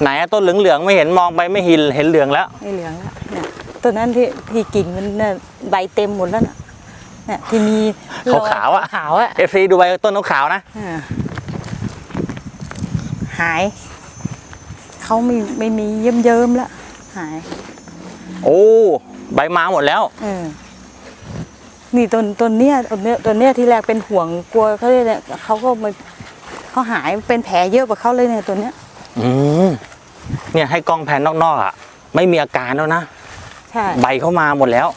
ไหนอะต้นเหลืองๆไม่เห็นมองไปไม่เห็นเห็นเหลืองแล้วไม่เหลืองแล้วเนี่ยต้นนั้นที่ที่กิ่งมันเนี่ยใบเต็มหมดแล้วน่ะเนี่ยที่มีรยขาวๆอะขาวๆอะเอฟซีดูใบต้นขาวๆนะ อ่าหายเขาไม่ไม่มีเยิ้มเยิ้มๆแล้วหาย โอ้ใบมาหมดแล้ว เออนี่ต้นต้นเนี้ยต้นเนี้ยต้นเนี้ยที่แรกเป็นห่วงกลัวเขาเลยเนี่ยเขาก็มาเขาหายเป็นแผลเยอะกว่าเขาเลยเนี่ยตัวเนี้ย อืมเนี่ยให้กล้องแผนนอกๆอะ ไม่มีอาการแล้วนะใช่ใบเข้ามาหมดแล้ว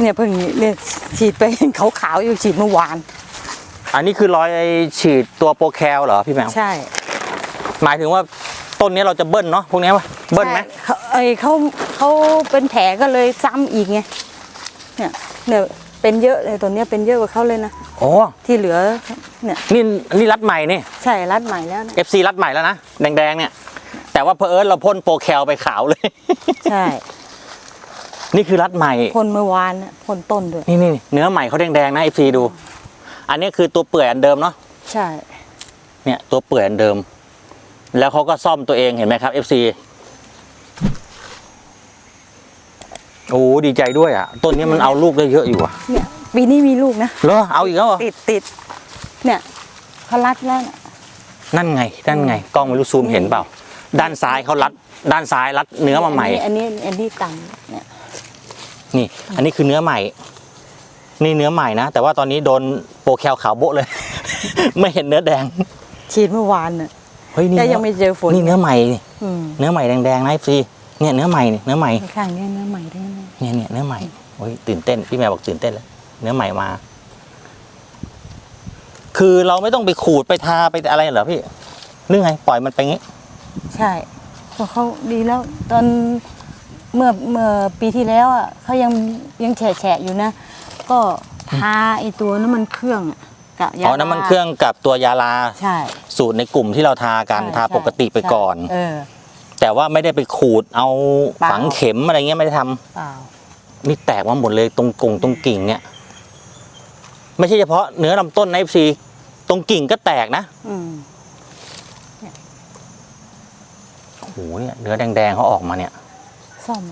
เนี่ยเพิ่งเนี่ยฉีดไปขาวๆอยู่ฉีดเมื่อวาน อันนี้คือรอยฉีดตัวโปรแคลเหรอพี่แมวใช่ หมายถึงว่าต้นนี้เราจะเบิ้ลเนาะพวกนี้ปะเบิ้ลไหมใช่เขาเอ้ยเขาเขาเป็นแผลก็เลยซ้ำอีกไงเนี่ยเนี่ย เป็นเยอะเลยตัวเนี้ยเป็นเยอะกว่าเขาเลยนะโอ้ที่เหลือเนี่ยนี่นี่รัดใหม่นี่ใช่รัดใหม่แล้วนะ FC รัดใหม่แล้วนะแดงๆเนี่ย แต่ว่าเพอเอิญเราพ่นโปรแคลไปขาวเลย ใช่นี่คือรัดใหม่พ่นเมื่อวานน่ะพ่นต้นด้วยนี่นี่เนื้อใหม่เขาแดงๆนะ FC ดู อันนี้คือตัวเปื่อยอันเดิมเนาะใช่ เนี่ยตัวเปื่อยอันเดิม แล้วเขาก็ซ่อมตัวเองเห็นไหมครับ FC โอ้ดีใจด้วยอะต้นนี้มันเอาลูกได้เยอะอยู่อะเนี่ยปีนี้มีลูกนะเหรอเอาอีกแล้วเหรอติดติดเนี่ยเขารัดแล้วน่ะนั่นไงนั่นไงกล้องไม่รู้ซูมเห็นเปล่า ด้านซ้ายเขารัด ด้านซ้ายรัดเนื้อมาใหม่ อันนี้อันนี้อันนี้ต่ำเนี่ยนี่ อันนี้คือเนื้อใหม่ นี่เนื้อใหม่นะแต่ว่าตอนนี้โดนโปรแคลขาวโบ๊ะเลย ไม่เห็นเนื้อแดงฉีดเมื่อวานน่ะเฮ้ยนี่แต่เนื้ยังไม่เจอฝนนี่เนื้อใหม่นี่อืมเนื้อใหม่แดงๆนะพี่ เนี่ยเนื้อใหม่นี่เนื้อใหม่ข้างๆเนี่ยเนื้อใหม่ได้ไหมเนี่ยเนี่ยเนื้อใหม่โอ้ยตื่นเต้นพี่แมวบอกตื่นเต้นแล้วเนื้อใหม่มา คือเราไม่ต้องไปขูดไปทาไปอะไรเหรอพี่เรื่องไงปล่อยมันไปงี้ ใช่เพราะเขาดีแล้ว ตอนเมื่อเมื่อปีที่แล้วอะเขายังยังแฉะแฉะอยู่นะ ก็ทาไอตัวน้ำมันเครื่องอะกับยาอ๋อน้ำมันเครื่องกับตัวยาลา ใช่ สูตรในกลุ่มที่เราทากันใช่ทาปกติไปก่อนใช่เออ แต่ว่าไม่ได้ไปขูดเอาเปล่า ฝังเข็มอะไรเงี้ยไม่ได้ทำเปล่านี่แตกมาหมดเลยตรงกงตรงกิ่งเนี่ยไม่ใช่เฉพาะเนื้อลำต้นในเอฟซีตรงกิ่งก็แตกนะอืมโอ้โหเนี่ยเนื้อแดงๆเขาออกมาเนี่ยซ่อม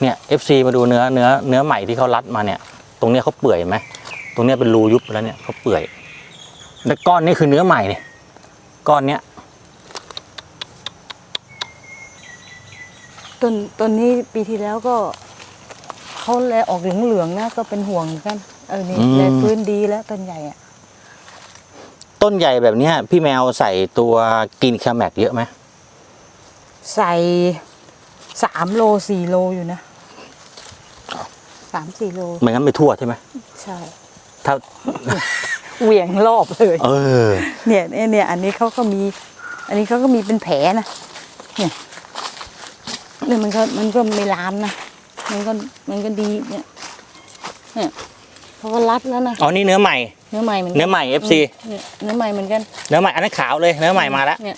เนี่ยเอฟซีมาดูเนื้อเนื้อเนื้อใหม่ที่เขารัดมาเนี่ย ตรงเนี้ยเขาเปื่อยไหมตรงเนี้ยเป็นรูยุบไปแล้วเนี่ยเขาเปื่อยแล้วก้อนนี้คือเนื้อใหม่เนี่ยก้อนเนี้ย ต้นต้นนี้ปีที่แล้วก็เขาแลออกเหลืองๆนะก็เป็นห่วงเหมือนกันเออนี่แลพื้นดีแล้วต้นใหญ่อะต้นใหญ่แบบเนี้ยพี่แมวใส่ตัวกินแคลแมกเยอะไหมใส่สามโลสี่โลอยู่นะสามสี่โลไม่งั้นไม่ทั่วใช่ไหมใช่ถ้าเหวี่ยงรอบเลย เออ เนี่ยเนี่ยเนี่ยอันนี้เขาก็มี อันนี้เขาก็มีเป็นแผลนะเนี่ย เนี่ยมันก็มันก็ไม่ลามนะ มันก็มันก็ดีเนี่ยเนี่ยเขาก็รัดแล้วนะอ๋อนี่เนื้อใหม่ เนื้อใหม่เหมือนกัเนื้อใหม่ FC เนี่ยเนื้อใหม่เหมือนกันเนื้อใหม่อันนั้นขาวเลยเนื้อใหม่มาแล้ว เนี่ย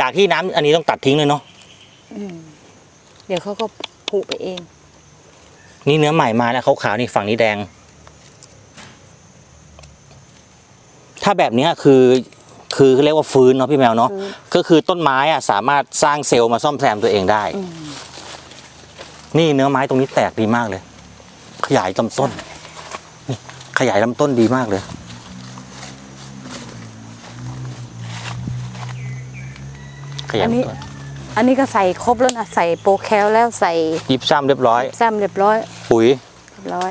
จากที่น้ำอันนี้ต้องตัดทิ้งเลยเนาะอืมเดี๋ยวเขาก็ผุไปเอง นี่เนื้อใหม่มาแล้วขาวๆนี่ฝั่งนี้แดง ถ้าแบบเนี้ยคือ คือเรียกว่าฟื้นเนาะพี่แมวเนาะฟื้นก็คือต้นไม้อะสามารถสร้างเซลล์มาซ่อมแซมตัวเองได้อืมนี่เนื้อไม้ตรงนี้แตกดีมากเลย ขยายลำต้นนี่ขยายลำต้นดีมากเลย ขยายอันนี้ลำต้นอันนี้ก็ใส่ครบแล้วนะใส่โปรแคลแล้วใส่ยิบซ้ำเรียบร้อยแซมเรียบร้อยปุ๋ยเรียบร้อย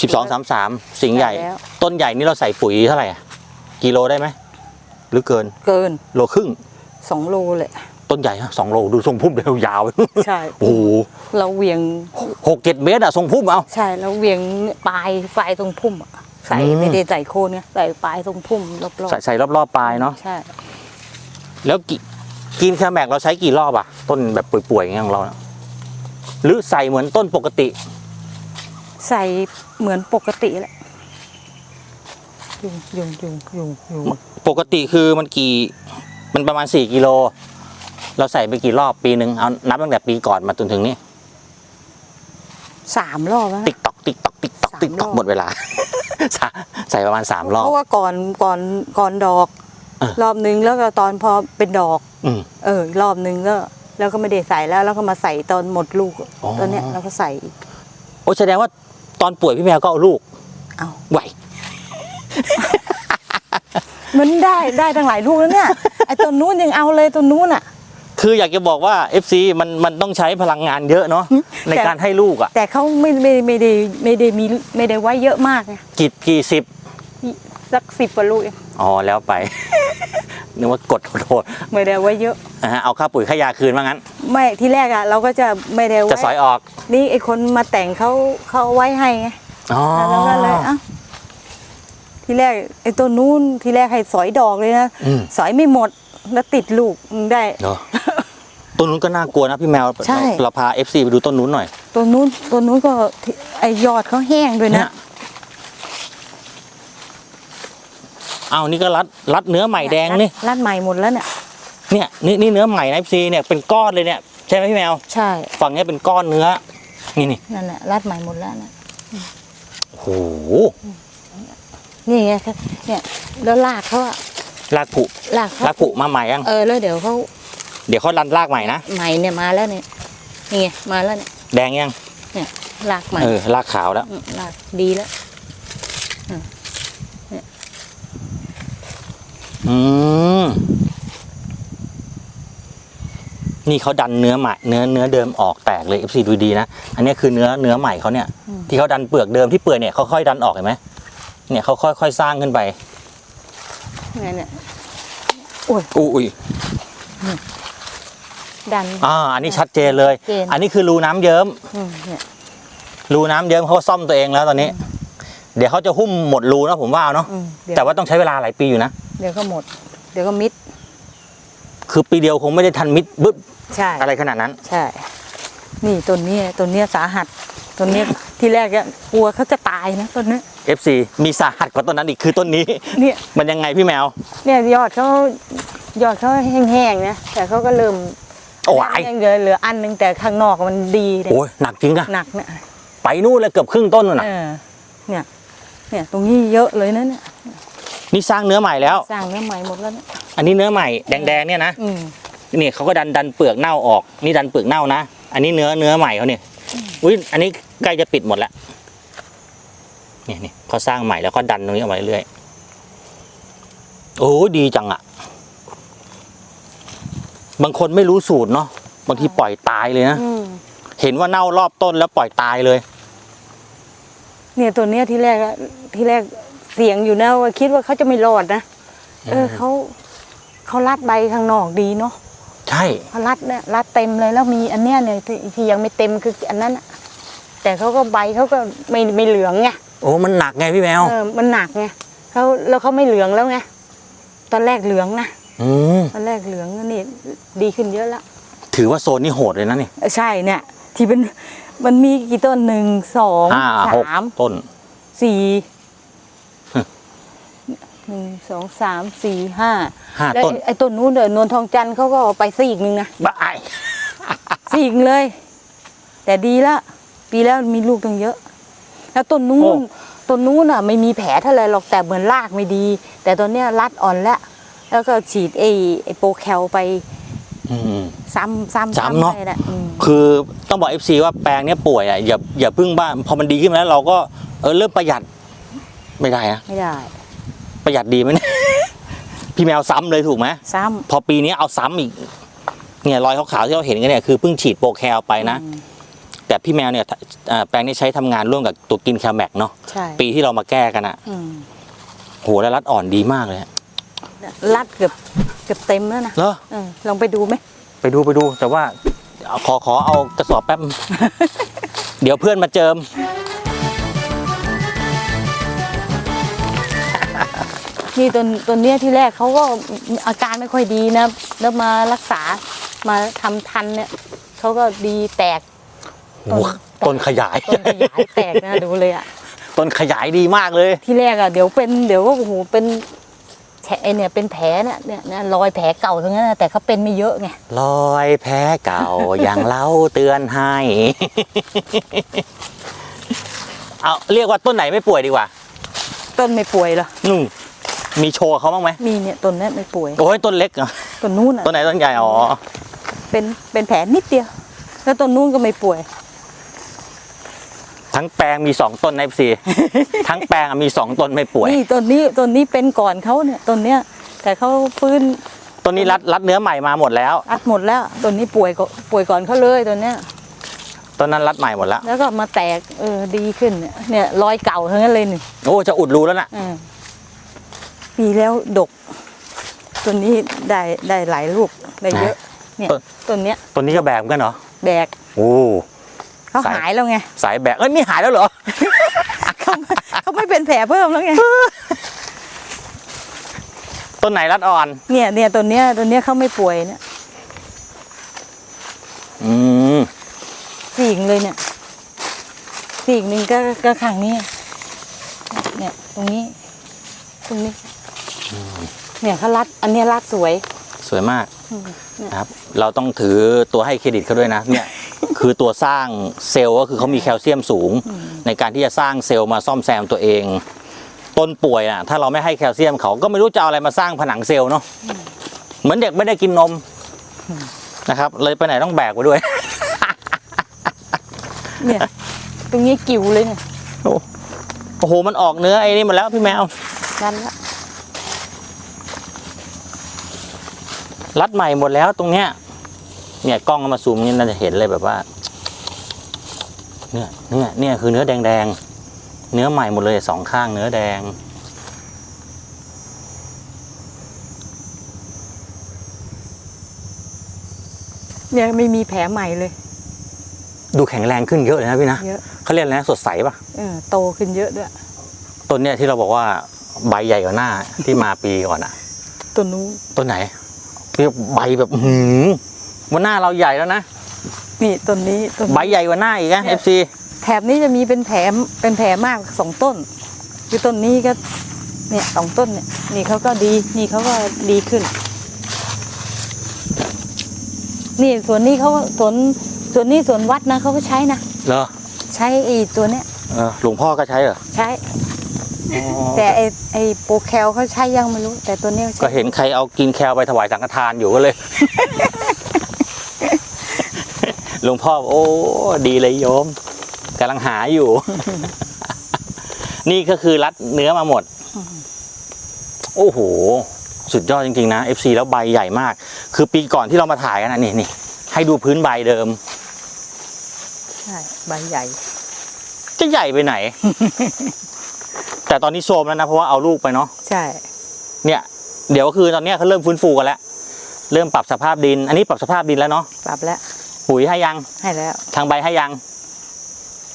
สิบสองสามสามสิงห์ใหญ่ใส่แล้วต้นใหญ่นี่เราใส่ปุ๋ยเท่าไหร่อะกิโลได้ไหม หรือเกินเกินโลครึ่งสองโลเลยต้นใหญ่ฮะสองโลดูทรงพุ่มเร็วยาวใช่โอ้โหเราเหวียงหกเจ็ดเมตรอะทรงพุ่มเอาใช่แล้วเหวียงปลายปลายตรงพุ่มอะใส่อืมไม่ได้ใส่โคนเนี่ยใส่ปลายตรงพุ่มรอบใส่ใส่รอบๆปลายเนาะๆใช่ แล้วกิกินแคลแมกเราใช้กี่รอบอะต้นแบบป่วยๆอย่างเงี้ยของเราน่ะหรือใส่เหมือนต้นปกติ ใส่เหมือนปกติแหละ ยุงยุงยุงยุงยุงปกติคือมันกี่ มันประมาณสี่กิโล เราใส่ไปกี่รอบปีหนึ่งเอานับตั้งแต่ปีก่อนมาจนถึงนี่สามรอบแล้วนะติ๊กตอกติ๊กตอกติ๊กตอกสามติ๊กตอกรอบหมดเวลา ใส่ประมาณสามรอบ เพราะว่าก่อนก่อนก่อนดอกอะรอบนึงแล้วก็ตอนพอเป็นดอกอืมเออรอบนึงก็แล้วก็ไม่ได้ใส่แล้วแล้วก็มาใส่ตอนหมดลูกอ๋อตอนเนี้ยเราก็ใส่ โอ้แสดงว่าตอนป่วยพี่แมวก็เอาลูกเอาไหว มันได้ได้ทั้งหลายลูกแล้วเนี่ยไอ้ต้นนู้นยังเอาเลยต้นนู้นอะ คืออยากจะบอกว่า FC มันมันต้องใช้พลังงานเยอะเนาะในการให้ลูกอะแต่เขาไม่ไม่ไม่ได้ไม่ได้มีไม่ได้ไว้เยอะมากไงกี่กี่สิบสักสิบกว่าลูกเองอ๋อแล้วไป นึกว่ากดขอโทษไม่ได้ไว้เยอะนะฮะเอาค่าปุ๋ยค่ายาคืนว่างั้น ไม่ที่แรกอะ เราก็จะไม่ได้จะไว้สอยออก นี่ไอ้คนมาแต่งเขาเขาเอาไว้ให้ไงอ๋อ แล้วก็เลยอะ ที่แรกไอ้ตัวนู้นที่แรกให้สอยดอกเลยนะอืม สอยไม่หมดแล้วติดลูกมึงได้ เนาะต้นนู้นก็น่ากลัวนะพี่แมวใช่ เราพา FC ไปดูต้นนู้นหน่อย ตัวนู้นตัวนู้นก็ที่ไอยอดเขาแห้งด้วยเนี่นะย เอานี่ก็รัดรัดเนื้อใหม่แดงนี่รัดใหม่หมดแล้วเนี่ยเนี่ยนี่นี่เนื้อใหม่นะ FC เนี่ยเป็นก้อนเลยเนี่ยใช่ไหมพี่แมว ใช่ฝั่งเนี้ยเป็นก้อนเนื้อ นี่นี่นั่นแหละรัดใหม่หมดแล้วนะโอ้โห นี่ไงครับเนี่ยแล้วลากเขาอะรากผุลากเขารากผุมาใหม่ยังเออแล้วเดี๋ยวเขาเดี๋ยวเขารันรากใหม่นะใหม่เนี่ยมาแล้วเนี่ยนี่ไงมาแล้วเนี่ยแดงยังเนี่ยลากใหม่เออรากขาวแล้วมลากดีแล้วอืมนี่เขาดันเนื้อใหม่เนื้อเนื้อเดิมออกแตกเลย FC ดูดีนะ อันนี้คือเนื้อเนื้อใหม่เขาเนี่ย ที่เขาดันเปลือกเดิมที่เปื่อยเนี่ยเขาค่อยดันออกเห็นไหม เนี่ยเขาค่อยค่อยสร้างขึ้นไปเนี่ยเนี่ยอุ้ยดัน อ่า อันนี้ชัดเจนเลยชัดเจน อันนี้คือรูน้ำเยิ้ม อืมเนี่ยรูน้ำเยิ้มเขาซ่อมตัวเองแล้วตอนนี้ เดี๋ยวเขาจะหุ้มหมดรูนะผมว่าเนาะ อืมเดี๋ยวแต่ว่าต้องใช้เวลาหลายปีอยู่นะ เดี๋ยวก็หมด เดี๋ยวก็มิด คือปีเดียวคงไม่ได้ทันมิดบึ๊บใช่ อะไรขนาดนั้น ใช่ นี่ต้นเนี้ยต้นเนี้ยสาหัสต้นเนี้ย ที่แรกอะกลัวเขาจะตายนะต้นเนี้ย FC มีสาหัสกว่าต้นนั้นอีกคือต้นนี้ เนี่ย มันยังไงพี่แมว เนี่ยยอดเขายอดเขาแห้งๆนะแต่เขาก็เริ่มโอ้ย ยังเหลือเหลืออันหนึงแต่ข้างนอกมันดีเลยโอ้ยหนักจริงนะหนักเนี่ยไปนู่นเลยเกือบครึ่งต้นนู่นนะเออเนี่ย เนี่ยตรงนี้เยอะเลยนะเนี่ยนี่สร้างเนื้อใหม่แล้ว สร้างเนื้อใหม่หมดแล้วเนี่ยอันนี้เนื้อใหม่แดงๆเนี่ยนะอืมนี่เขาก็ดันดันเปลือกเน่าออก นี่ดันเปลือกเน่านะ อันนี้เนื้อเนื้อใหม่เขาเนี่ยอุ้ยอันนี้ ใกล้จะปิดหมดแล้วเนี่ยนี่เขาสร้างใหม่แล้วก็ดันตรงนี้ออกมาเรื่อยๆโอ้ดีจังอะบางคนไม่รู้สูตรเนาะบางทีปล่อยตายเลยนะอืมเห็นว่าเน่ารอบต้นแล้วปล่อยตายเลย เนี่ยตัวเนี้ยที่แรกอะที่แรกเสียงอยู่นะว่าคิดว่าเขาจะไม่รอดนะเออเขาเขารัดใบข้างนอกดีเนาะใช่เขารัดเนี่ยรัดเต็มเลยแล้วมีอันเนี้ยเนี่ยที่ที่ยังไม่เต็มคืออันนั้นอะ แต่เขาก็ใบเขาก็ไม่ไม่เหลืองไงโอ้มันหนักไงพี่แมวเออมันหนักไงเขาแล้วเขาไม่เหลืองแล้วไงตอนแรกเหลืองนะอืมตอนแรกเหลืองนี่ดีขึ้นเยอะแล้วถือว่าโซนนี้โหดเลยนะนี่เออใช่เนี่ย ที่เป็นมันมีกี่ต้นหนึ่งสองห้าหกสามต้น สี่ฮะหนึ่งสองสามสี่ห้าห้าแล้วต้น ไอ้ไอ้ต้นนู้นเดินนวลทองจันทร์เขาก็เอาไปซะอีกหนึ่งนะบ้าไอซะอีกเลย แต่ดีละ ปีแล้วมีลูกตั้งเยอะ แล้วต้นนู้นต้นนู้นอะไม่มีแผลเท่าไรหรอกแต่เหมือนรากไม่ดี แต่ตอนเนี้ยรัดอ่อนแล้วแล้วก็ฉีดไอ้ไอ้โปรแคลไปอืมซ้ำซ้ำซ้ำเนอะไปแหละอืมคือต้องบอก FC ว่าแปลงเนี้ยป่วยอะอย่าอย่าพึ่งบ้านพอมันดีขึ้นมาแล้ว เราก็เออเริ่มประหยัดไม่ได้นะไม่ได้ ประหยัดดีไหมเนี่ยพี่แมวซ้ำเลยถูกไหมซ้ำพอปีนี้เอาซ้ำอีกเนี่ยรอยขาวๆที่เราเห็นกันเนี่ยคือเพิ่งฉีดโปรแคลไปนะอืม แต่พี่แมวเนี่ยเอ่อแปลงนี้ใช้ทำงานร่วมกับตัวกินแคลแมกเนาะใช่ปีที่เรามาแก้กันอะอืมโหแล้วรัดอ่อนดีมากเลยอะรัดเกือบเกือบเต็มแล้วนะเหรอเออลองไปดูไหมไปดูไปดู แต่ว่าเอาขอขอเอากระสอบแป๊บ เดี๋ยวเพื่อนมาเจิม นี่ตัวตัวเนี้ยที่แรกเขาก็อาการไม่ค่อยดีนะ แล้วมารักษามาทำทันเนี่ยเขาก็ดีแตก โอ้โหต้นขยาย ต้นขยายแตกนะดูเลยอะต้นขยายดีมากเลย ที่แรกอะเดี๋ยวเป็นเดี๋ยวก็โอ้โหเป็นแผลเนี่ยเป็นแผลเนี่ยเนี่ยเนี่ยรอยแผลเก่าทั้งนั้นนะแต่เขาเป็นไม่เยอะไงรอยแพ้เก่า อย่างเล่าเตือนให้ เอาเรียกว่าต้นไหนไม่ป่วยดีกว่าต้นไม่ป่วยเหรอนุ่งมีโชว์เขาบ้างไหมมีเนี่ยต้นเนี้ยไม่ป่วยโอ้ยต้นเล็กเหรอต้นนู้นอะต้นไหนต้นใหญ่อ๋อเป็นเป็นแผลนิดเดียว แล้วต้นนู้นก็ไม่ป่วย ทั้งแปลงมีสองต้นในซีทั้งแปลงอะมีสองต้นไม่ป่วย นี่ต้นนี้ต้นนี้เป็นก่อนเขาเนี่ยต้นเนี้ยแต่เขาฟื้นต้นนี้รัดรัดเนื้อใหม่มาหมดแล้ว อัดหมดแล้วต้นนี้ป่วยก็ป่วยก่อนเขาเลยต้นเนี้ยต้นนั้นรัดใหม่หมดแล้ว แล้วก็มาแตกเออดีขึ้นเนี่ยเนี่ยรอยเก่าทั้งนั้นเลยนี่โอ้จะอุดรูแล้วน่ะเออปีแล้วดกต้นนี้ได้ได้หลายลูกได้เยอะเนี่ยต้นเนี้ยต้นนี้ก็แบกเหมือนกันเหรอแบกโอ้ เขาสายหายแล้วไง สายแบกเอ้ยนี่หายแล้วเหรอเขาเขาไม่เป็นแผลเพิ่มแล้วไงต้นไหนรัดอ่อน เนี่ยเนี่ยต้นเนี้ยต้นเนี้ยเขาไม่ป่วยเนี่ยอืมสี่งเลยเนี่ยสี่งหนึ่งก็ก็ข้างนี้เนี่ย ตรงนี้ ตรงนี้ เนี่ยเขารัด อันเนี้ยรัดสวย สวยมากอืมเนี่ยนะครับ เราต้องถือตัวให้เครดิตเขาด้วยนะ เนี่ย คือตัวสร้างเซลล์ก็คือเขามีแคลเซียมสูง ในการที่จะสร้างเซลล์มาซ่อมแซมตัวเอง ต้นป่วยอะถ้าเราไม่ให้แคลเซียมเขาก็ไม่รู้จะเอาอะไรมาสร้างผนังเซลล์เนาะเหมือนเด็กไม่ได้กินนมนะครับเลยไปไหนต้องแบกไปด้วย เนี่ยตรงนี้กิ่วเลยเนี่ยโอ้โหมันออกเนื้อไอ้นี่หมาแล้วพี่แมวรัดละรัดใหม่หมดแล้วตรงเนี้ย เนี่ยกล้องเอามาซูมนี่น่าจะเห็นเลยแบบว่า เนี่ยเนี่ยเนี่ยคือเนื้อแดงๆเนื้อใหม่หมดเลยสองข้างเนื้อแดง เนี่ยไม่มีแผลใหม่เลย ดูแข็งแรงขึ้นเยอะเลยนะพี่นะเยอะเขาเรียกอะไรนะสดใสปะเออโตขึ้นเยอะด้วย ต้นเนี่ยที่เราบอกว่าใบใหญ่กว่าหน้าที่มาปีก่อนอะต้นนู้นต้นไหนที่ใบแบบอื้อหืม วันหน้าเราใหญ่แล้วนะนี่ต้นนี้ต้นใบใหญ่กว่าหน้าอีกนะ FC แถบนี้จะมีเป็นแผลเป็นแผลมากสองต้น คือต้นนี้ก็เนี่ยสองต้นเนี่ยนี่เขาก็ดีนี่เขาก็ดีขึ้น นี่ส่วนนี้เขาส่วนส่วนนี้ส่วนวัดนะเขาก็ใช้นะเหรอใช้ไอ้ตัวเนี้ยเออหลวงพ่อก็ใช้เหรอใช้อ๋อแต่ไอ้ไอ้โปรแคลเขาใช้ยังไม่รู้ แต่ตัวเนี้ยเขาก็ใช้เห็นใครเอากินแคลไปถวายสังฆทานอยู่ก็เลย หลวงพ่อบอกโอ้ดีเลยโยมกำลังหาอยู่ นี่ก็คือรัดเนื้อมาหมด โอ้โห สุดยอดจริงๆนะ FC แล้วใบใหญ่มาก คือปีก่อนที่เรามาถ่ายกันนะนี่นี่ให้ดูพื้นใบเดิม ใช่ ใบใหญ่ จะใหญ่ไปไหน แต่ตอนนี้โซมแล้วนะ เพราะว่าเอาลูกไปเนาะใช่ เนี่ย เดี๋ยวคือตอนเนี้ยเขาเริ่มฟื้นฟูกันแล้ว เริ่มปรับสภาพดิน อันนี้ปรับสภาพดินแล้วเนาะปรับแล้ว ปุ๋ยให้ยัง ให้แล้ว ทางใบให้ยัง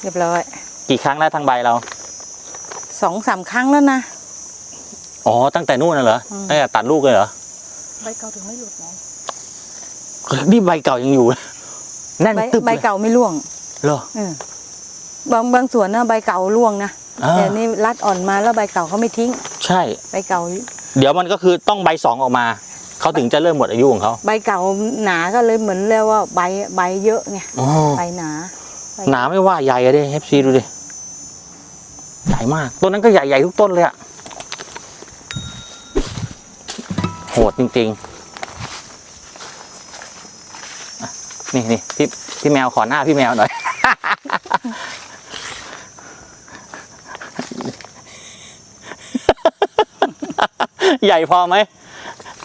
เรียบร้อย กี่ครั้งแล้วทางใบเราสองสามครั้งแล้วนะ อ๋อ ตั้งแต่นู่นน่ะเหรออืม ตั้งแต่ตัดลูกเลยเหรอ ใบเก่าถึงไม่หลุดไงนี่ใบเก่ายังอยู่ แน่นใบตึ๊บใบเลยเก่าไม่ร่วงเหรอ เออบางบางส่วนนะใบเก่าร่วงนะอ่า แต่นี่รัดอ่อนมาแล้วใบเก่าเขาไม่ทิ้งใช่ ใบเก่า เดี๋ยวมันก็คือต้องใบสองออกมา เขาถึงจะเริ่มหมดอายุของเขาใบเก่าหนาก็เลยเหมือนเรียกว่าใบใบเยอะไงอ๋อใบหนาใบหนาไม่ว่าใหญ่อะดิเอฟซีดูดิใหญ่มากต้นนั้นก็ใหญ่ใหญ่ทุกต้นเลยอะโหดจริงๆอะนี่นี่พี่พี่แมวขอหน้าพี่แมวหน่อย ใหญ่พอไหม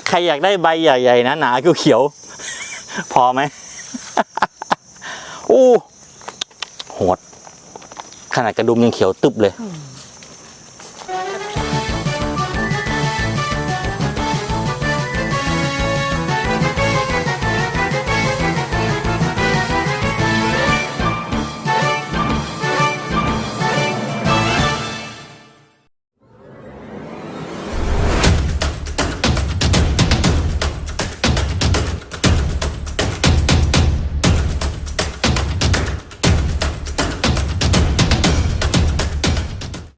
ใครอยากได้ใบใหญ่ๆนะหนาเขียวๆพอไหมอู้โหด ขนาดกระดุมยังเขียวตึบเลย